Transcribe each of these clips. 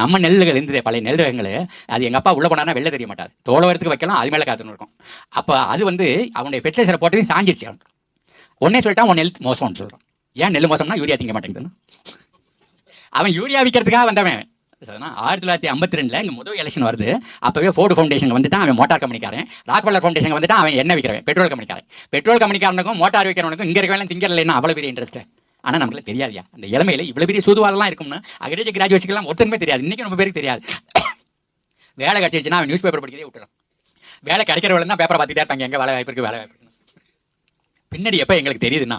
நம்ம நெல்லுகள் இருந்தது பழைய நெல் ரகங்கள் அது எங்கள் அப்பா உள்ள போனா வெளில தெரிய மாட்டார். தோளவரத்துக்கு வைக்கலாம் அது மேலே காத்துன்னு இருக்கும். அப்போ அது வந்து அவனுடைய ஃபெர்டிலைசரை போட்டு சாஞ்சிருச்சு அவனுக்கு. உடனே சொல்லிட்டான் உன் நெல் மோசம்னு சொல்கிறான் ஏன் நெல் மோசம்னா யூரியா திங்க மாட்டேங்குதுன்னு? அவன் யூரியா விற்கிறதுக்காக வந்தவன் ஆயிரத்தி தொள்ளாயிரத்தி ஐம்பத்தி ரெண்டுல இங்க முதல் எலெக்ஷன் வருது. அப்பவே ஃபோர்டு ஃபவுண்டேஷன் வந்துட்டு அவன் மோட்டார் கம்பெனிக்காரன். ராக்வெல்லர் ஃபவுண்டேஷன் வந்துட்டு அவன் என்ன விற்கிறவன் பெட்ரோல் கம்பெனிக்காரன். பெட்ரோல் கம்பெனிக்காரனுக்கும் மோட்டார் விற்கிறவனுக்கும் இங்க இருக்கவன் திங்கறலைன்னா அவ்வளவு பெரிய இன்ட்ரெஸ்ட் ஆனா நமக்கு தெரியாதுயா? அந்த இளமையில இவ்வளவு பெரிய சூதுவாதெல்லாம் இருக்கும்னு அக்ரிகல்ச்சர் கிராஜுவேஷன்லாம் ஒருத்தருமே தெரியாது. இன்னைக்கு நம்ம பேருக்கு தெரியாது. வேலை கிடைச்சிச்சுன்னா அவன் நியூஸ் பேப்பர் படிக்கிறதே விட்டுறான். வேலை கிடைக்கிறவங்க தான் பேப்பரை பார்த்துட்டே இருப்பாங்க. எங்கே வேலை வாய்ப்பு இருக்குது வேலை வாய்ப்பு பின்னாடி எப்ப எங்களுக்கு தெரியுதுன்னா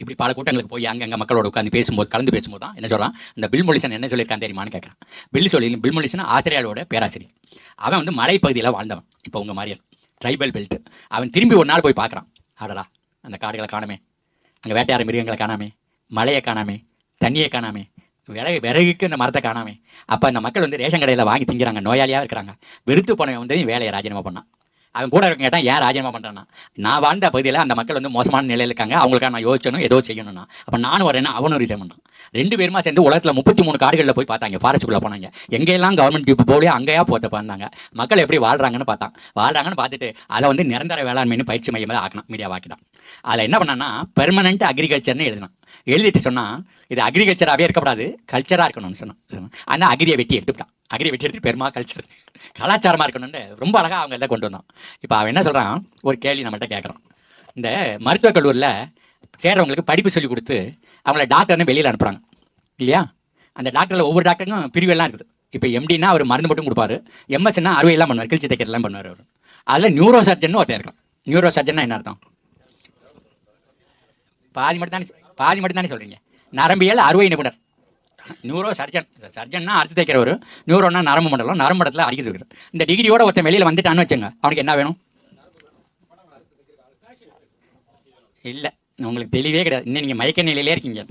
இப்படி பல கூட்டங்களுக்கு போய் அங்கங்க மக்களோட உட்காந்து பேசும்போது கலந்து பேசும்போது தான் என்ன சொல்றான்? இந்த பில் மொழிசன் என்ன சொல்லியிருக்கான் தெரியுமான்னு கேட்கறான் பில் சொல்லி பில் மொழிசன் ஆஸ்திரேலியாவோட பேராசிரியர். அவன் வந்து மலைப்பகுதியில் வாழ்ந்தவன். இப்போ உங்க மாதிரியா ட்ரைபல் பெல்ட் அவன் திரும்பி ஒரு நாள் போய் பார்க்குறான். ஆடடா அந்த காடுகளை காணமே. அங்கே வேட்டையாட மிருகங்களை காணாமே மலையை காணாமே தண்ணியை காணாமே விறகு விறகுக்கு இந்த மரத்தை காணாமே. அப்போ அந்த மக்கள் வந்து ரேஷன் கடையில் வாங்கி திங்கிறாங்க நோயாளியாக இருக்கிறாங்க. வெறுத்து போனவன் வந்து வேலையை ராஜினாமா பண்ணான். அவன் கூட இருக்க கேட்டான் ஏன் ராஜினாமா பண்ணுறான்னா நான் வாழ்ந்த பகுதியில் அந்த மக்கள் வந்து மோசமான நிலையில் இருக்காங்க. அவங்களுக்காக நான் யோசிச்சனும் ஏதோ செய்யணும்னா. அப்போ நானும் வரேன்னா அவனும் ரிசைன் பண்ணான் ரெண்டு பேருமா சேர்ந்து உலகத்தில் முப்பத்தி மூணு காடுகளில் போய் பார்த்தாங்க. ஃபாரஸ்ட்டுக்குள்ளே போனாங்க. எங்கெல்லாம் கவர்மெண்ட் ஜிப் போலியோ அங்கேயா போத்த பார்த்தாங்க மக்கள் எப்படி வாழ்றாங்கன்னு பார்த்தான். வாழ்றாங்கன்னு பார்த்துட்டு அதை வந்து நிரந்தர வேளாண்மைன்னு பயிற்சி மையமாக ஆக்கணும் மீடியா ஆக்கினான் அதில் என்ன பண்ணான்னா பெர்மனன்ட் அக்ரிகல்ச்சர்னு எழுதினான். எழுதிட்டு சொன்னா இது அக்ரிகல்ச்சராகவே இருக்கக்கூடாது கல்ச்சராக இருக்கணும்னு சொன்னான். சொன்னான். ஆனா அக்ரியை வெட்டி எடுத்துட்டான் அக்ரியை வெட்டி எடுத்து பெருமா கல்ச்சர். கலாச்சாரமா இருக்கணும்னு ரொம்ப அழகாக அவங்க எல்லாம் கொண்டு வந்தான் இப்போ அவன் என்ன சொல்கிறான் ஒரு கேள்வி நம்மள்கிட்ட கேட்குறான். இந்த மருத்துவக் கல்லூரியில் சேர்றவங்களுக்கு படிப்பு சொல்லி கொடுத்து அவங்கள டாக்டர்னு வெளியில் அனுப்புகிறாங்க இல்லையா? அந்த டாக்டரில் ஒவ்வொரு டாக்டருக்கும் பிரிவெல்லாம் இருக்குது. இப்போ எம்டினா அவர் மருந்து மட்டும் கொடுப்பாரு. எம்எஸ்னா அறுவையெல்லாம் பண்ணுவார். கிழிச்சி தைக்கிறதெல்லாம் பண்ணுவார் அவர். அதில் நியூரோ சர்ஜன் ஒருத்தர் இருக்கான். நியூரோ சர்ஜன்னா என்ன அர்த்தம்? பாதி மட்டும் தானே பாதி மட்டும் தானே சொல்றீங்க. நரம்பியல் அறுவை நிபுணர். நியூரோ சர்ஜன் சர்ஜன்னா அறுத்து தைக்கிறவர் நியூரோனா நரம்பு மண்டலம் நரம்பு மண்டலத்தில் அடிக்கிறது இருக்குது இந்த டிகிரியோட ஒருத்தன் வெளியில் வந்துட்டான்னு வச்சுங்க அவனுக்கு என்ன வேணும்? இல்லை உங்களுக்கு தெளிவே கிடையாது. இன்னும் நீங்கள் மயக்க நிலையிலே இருக்கீங்க.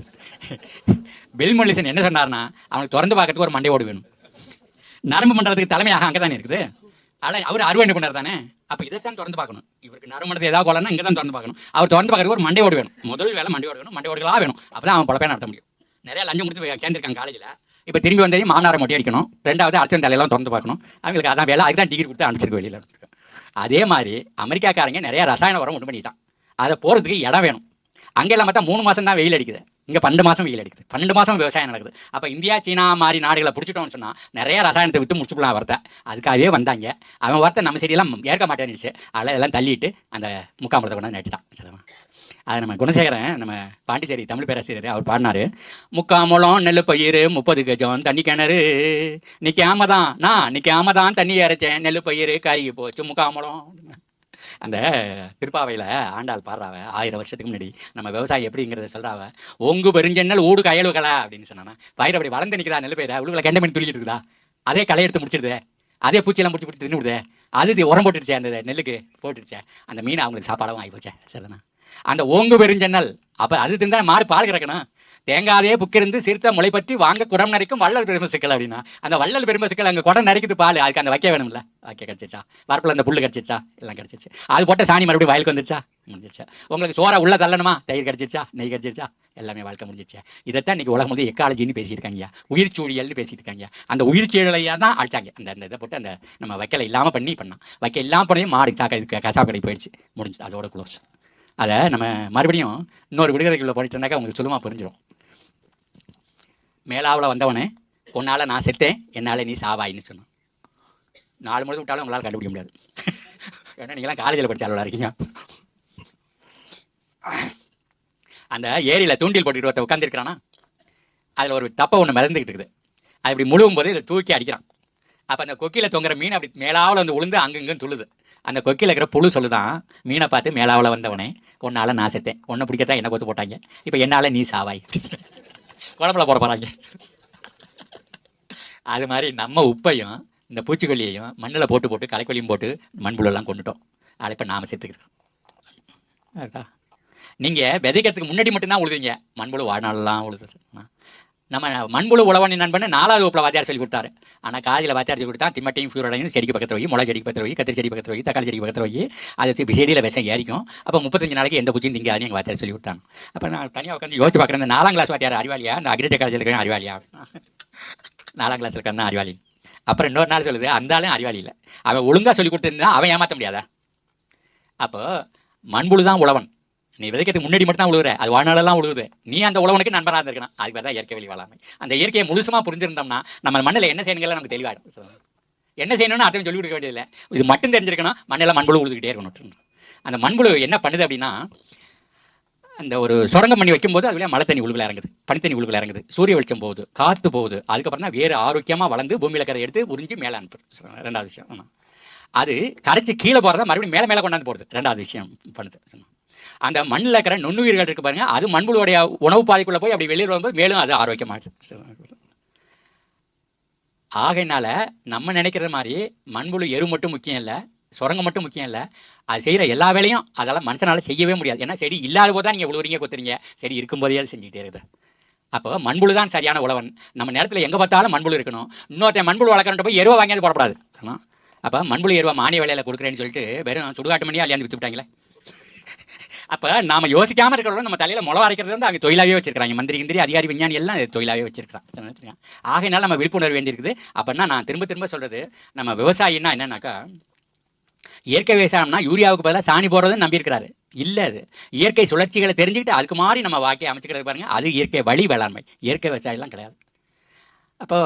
பில் மொலிசன் என்ன சொன்னார்னா அவனுக்கு திறந்து பார்க்கறதுக்கு ஒரு மண்டை ஓடு வேணும். நரம்பு மண்டலத்துக்கு தலைமையாக அங்கே தானே இருக்குது. ஆனால் அவர் அறுவை நிபுணர் தானே? அப்போ இதைத்தான் திறந்து பார்க்கணும். இவருக்கு நரம்பு மண்டலத்தை ஏதாவது கொள்ளனா இங்கே தான் திறந்து பார்க்கணும். அவர் திறந்து பார்க்கறதுக்கு ஒரு மண்டை ஓடு வேணும். முதல் வேலை மண்டை ஓடு வேணும். மண்டை ஓடுகளாக வேணும். அப்போ தான் அவன் பொழப்பே நடத்த முடியும். நிறைய லஞ்சம் கொடுத்து சேர்ந்துருக்காங்க காலேஜில். இப்போ திரும்பி வந்ததையும் மாமனாரை மொட்டை அடிக்கணும். ரெண்டாவது அடுத்த தலையெல்லாம் திறந்து பார்க்கணும். அவங்களுக்கு அதான் வேலை. அதுக்கு தான் டிகிரி கொடுத்து அனுப்பிச்சிருக்கு வெளியில். அதே மாதிரி அமெரிக்காக்காரங்க நிறைய ரசாயன உரம் ஒன்று பண்ணிட்டான். அதை போகிறதுக்கு இடம் வேணும். அங்கெல்லாம் பார்த்தா மூணு மாதம் தான் வெயில் அடிக்குது. இங்கே பன்னெண்டு மாதம் வெயில் அடிக்குது. பன்னெண்டு மாதம் விவசாயம் நடக்குது. அப்போ இந்தியா சீனா மாதிரி நாடுகளை பிடிச்சிட்டோம்னு சொன்னால் நிறைய ரசாயனத்தை விற்று முடிச்சுக்கலாம் வரத்த. அதுக்காகவே வந்தாங்க. அவன் வார்த்தை நம்ம செடியெல்லாம் ஏற்க மாட்டேன்னுச்சு. அதெல்லாம் எல்லாம் தள்ளிட்டு அந்த முக்காம்பழத்தை கொண்டாந்து நட்டுட்டான். அது நம்ம குணசேகரன் நம்ம பாண்டிச்சேரி தமிழ் பேராசிரியர் அவர் பாடினாரு. முக்காமலம் நெல் பயிர் முப்பது கஜம் தண்ணி கிணறு. நிற்காம தான் நான் நிற்காம தான் தண்ணி இறைச்சேன் நெல் பயிர் கருகி போச்சு முக்காமலம். அந்த திருப்பாவையில் ஆண்டாள் பாடுறாவ ஆயிரம் வருஷத்துக்கு முன்னாடி. நம்ம விவசாயம் எப்படிங்கிறத சொல்றாவ ஒங்கு பெருஞ்சென்னல் ஊடு கயலுகளா அப்படின்னு சொன்னானா. பயிர் அப்படி வளர்ந்து நிற்கிறா நெல் பயிரை? உள்ள கெண்ட மணி துள்ளிட்டு இருக்குதா? அதே களை எடுத்து முடிச்சிடுது. அதே பூச்சியெல்லாம் முடிச்சு பிடிச்சி தின்னு தின்னுடுதே. அது இது உரம் போட்டுருச்சே அந்த நெல்லுக்கு போட்டுருச்சே அந்த மீன் அவங்களுக்கு சாப்பாடும் ஆகி போச்சே சரிண்ணா அந்த ஓங்கு பெருஞ்சன்னல். அப்ப அது தின்றா மாடு பால் கிடக்கணும் தேங்காதே புக்கிருந்து சிறுத்த முளை பற்றி வாங்க குடம் நரைக்கும் வள்ளல் பெருமை சிக்கல் அப்படின்னா அந்த வள்ளல் பெருமை சிக்கல் அங்க குடம் நரைக்குது பால். அதுக்கு அந்த வைக்க வேணும்ல. வைக்க கிடைச்சிச்சா? வரப்பில் அந்த புல்லு கிடைச்சிச்சா? எல்லாம் கிடைச்சிச்சு. அது போட்ட சாணி மறுபடியும் வயலுக்கு வந்துச்சா? முடிஞ்சிருச்சா. உங்களுக்கு சோறா உள்ள தள்ளணுமா? தயிர் கிடைச்சிருச்சா நெய் கிடைச்சிருச்சா எல்லாமே வாழ்க்கை முடிஞ்சிச்சு இதைத்தான் இன்னைக்கு உலகம் வந்து எக்காலஜின்னு பேசியிருக்காங்க உயிர் சூழியல்னு பேசியிருக்காங்க அந்த உயிர் சூழலையா தான் அழைச்சாங்க. அந்த அந்த இதை போட்டு அந்த நம்ம வைக்கல இல்லாம பண்ணி பண்ணான் வைக்க இல்லாம பண்ணி மாடு சாக்கடை கசாக்கடை போயிடுச்சு. முடிஞ்சு அதோட க்ளோஸ் அதை நம்ம மறுபடியும் இன்னொரு விடுதலைக்குள்ள போயிட்டோம்னாக்கா உங்களுக்கு சொல்லுமா புரிஞ்சிடும் மேலாவில் வந்தவனே உன்னால் நான் செத்தேன் என்னால் நீ சாவாயின்னு சொன்னான். நாலு முழுது விட்டாலும் உங்களால் கண்டுபிடிக்க முடியாது. ஏன்னா நீங்களாம் காலேஜில் படிச்ச அளவில் இருக்கீங்க. அந்த ஏரியில் தூண்டில் போட்டுக்கிட்டு ஒருத்த உட்காந்துருக்கிறானா அதில் ஒரு தப்பை ஒன்று மிதந்துக்கிட்டு இருக்குது. அது இப்படி முழுவும் போது இதை தூக்கி அடிக்கிறான். அப்போ அந்த கொக்கியில் தொங்குற மீன் அப்படி மேலாவில் வந்து உளுந்து அங்கங்கும் துள்ளுது. அந்த கொக்கியில இருக்கிற புழு சொல்லுதான் மீனை பார்த்து மேலாவில் வந்தவனே உன்னால் நான் செத்தேன். உன்னை பிடிக்கத்தான் என்ன கொத்து போட்டாங்க? இப்போ என்னால நீ சாவாய். குழம்புல போட போகிறாங்க அது மாதிரி நம்ம உப்பையும் இந்த பூச்சிக்கொல்லியையும் மண்ணில் போட்டு போட்டு களைக்கொல்லியும் போட்டு மண்புழெல்லாம் கொண்டுட்டோம் அதை இப்போ நாம செத்துக்கிறோம். அதுதான் நீங்கள் விதைக்கிறதுக்கு முன்னாடி மட்டும்தான் உழுதுங்க. மண்புழு வாழ்நாளெல்லாம் உழுது. நம்ம மண்புழு உழவன் நண்பன் நாலாவது வகுப்புல வாத்தியார் சொல்லி கொடுத்தாரு. ஆனால் காலையில் வாத்தியார் சொல்லி கொடுத்தா திம்மட்டையும் ஃபியூரடையும் செடிக்கு பக்கத்தில் வை முளை செடிக்கு பக்கத்தில் வை கத்திரி செடி பக்கத்தில் வை தக்காளி செடி பக்கத்தில் வை அது சி- செடியில் விஷம் ஏறிக்கும். அப்போ முப்பத்தஞ்சு நாளைக்கு எந்த பூச்சியும் திங்காது எங்கள் வாத்தியார் சொல்லி கொடுத்தாங்க. அப்போ நான் தனியாக உட்காந்து யோசிச்சு பார்க்குறேன் இந்த நாலாம் கிளாஸ் வாத்தியார் அறிவாளியா? இந்த அக்ரிஜ காலேஜில் இருக்கிற அறிவாளியா? நாலாம் கிளாஸ் இருக்கான் அறிவாளி. அப்புறம் இன்னொரு நாள் சொல்லுது அந்த ஆளும் அறிவாளி இல்லை. அவன் ஒழுங்காக சொல்லி கொடுத்துருந்தா அவன் ஏமாற்ற முடியாதா? அப்போ மண்புழு தான் உழவன். நீ விதைக்கிறதுக்கு முன்னாடி மட்டும் தான் உழுவுற. அது வாழ்நாளெல்லாம் உழுவுது. நீ அந்த உழவனுக்கு நண்பராக இருக்கணும் அதுக்கு தான் இயற்கை வழி வளாமை அந்த இயற்கையை முழுசுமா புரிஞ்சிருந்தோம்னா நம்ம மண்ணில் என்ன செய்யணுங்கிறது நமக்கு தெளிவாயிடும் என்ன செய்யணும்னு அதையும் சொல்லி கொடுக்க வேண்டியதில்லை. இது மட்டும் தெரிஞ்சிருக்கணும். மண்ணில் மண்புழு உழுதுகிட்டே இருக்கணும் அந்த மண்புழு என்ன பண்ணுது அப்படின்னா அந்த ஒரு சுரங்கம் பண்ணி வைக்கும்போது அதுல மழை தண்ணி உழுவில் இறங்குது. பனித்தண்ணி உழுவில் இறங்குது. சூரிய வெளிச்சம் போகுது. காற்று போகுது. அதுக்கப்புறம் தான் வேறு ஆரோக்கியமா வளர்ந்து பூமியில கரை எடுத்து உறிஞ்சி மேலே அனுப்புது ரெண்டாவது விஷயம். அது கரைச்சி கீழே போகிறத மறுபடியும் மேலே மேலே கொண்டாந்து போகிறது ரெண்டாவது விஷயம் பண்ணுது. அந்த மண்ணில் இருக்கிற நுண்ணுயிர்கள் இருக்கு பாருங்க. அது மண்புழுடைய உணவு பாதைக்குள்ள போய் அப்படி வெளியே வரும்போது மேலும் அது ஆரோக்கியமாகுது ஆகையினால நம்ம நினைக்கிற மாதிரி மண்புழு எரு மட்டும் முக்கியம் இல்லை சுரங்கம் மட்டும் முக்கியம் இல்லை. அது செய்கிற எல்லா வேலையும் அதெல்லாம் மனுஷனால் செய்யவே முடியாது. ஏன்னா செடி இல்லாத போது தான் நீங்கள் உழுவுறீங்க கொத்துறீங்க. செடி இருக்கும்போதே அது செஞ்சுக்கிட்டே இருக்குது. அப்போ மண்புழு தான் சரியான உழவன். நம்ம நேரத்தில் எங்கே பார்த்தாலும் மண்புழு இருக்கணும். இன்னொருத்தன் மண்புழு வளர்க்குறன்ட்டு போய் எருவை வாங்கியது போடப்படாது அப்போ மண்புழு எருவா மானிய விலையில கொடுக்குறேன்னு சொல்லிட்டு வெறும் சுடுகாட்டு மணியா அழியாந்து விற்று விட்டாங்களே. அப்ப நாம யோசிக்காம இருக்கிறவங்க நம்ம தலையில முளை அரைக்கிறது வந்து அவங்க தொழிலாவே வச்சிருக்காங்க மந்திரி கிந்திரி அதிகாரி விஞ்ஞானி எல்லாம் தொழிலாவே வச்சிருக்காங்க ஆகையினால நம்ம விழிப்புணர்வு வேண்டியிருக்குது. அப்படின்னா நான் திரும்ப திரும்ப சொல்றது நம்ம விவசாயின்னா என்னன்னாக்கா இயற்கை விவசாயம்னா யூரியாவுக்கு பதிலாக சாணி போடுறதுன்னு நம்பியிருக்கிறாரு. இல்ல அது. இயற்கை சுழற்சிகளை தெரிஞ்சுக்கிட்டு அதுக்கு மாதிரி நம்ம வாக்கை அமைச்சுக்கிறது பாருங்க. அது இயற்கை வழி வேளாண்மை. இயற்கை விவசாயம் எல்லாம் கிடையாது. அப்போ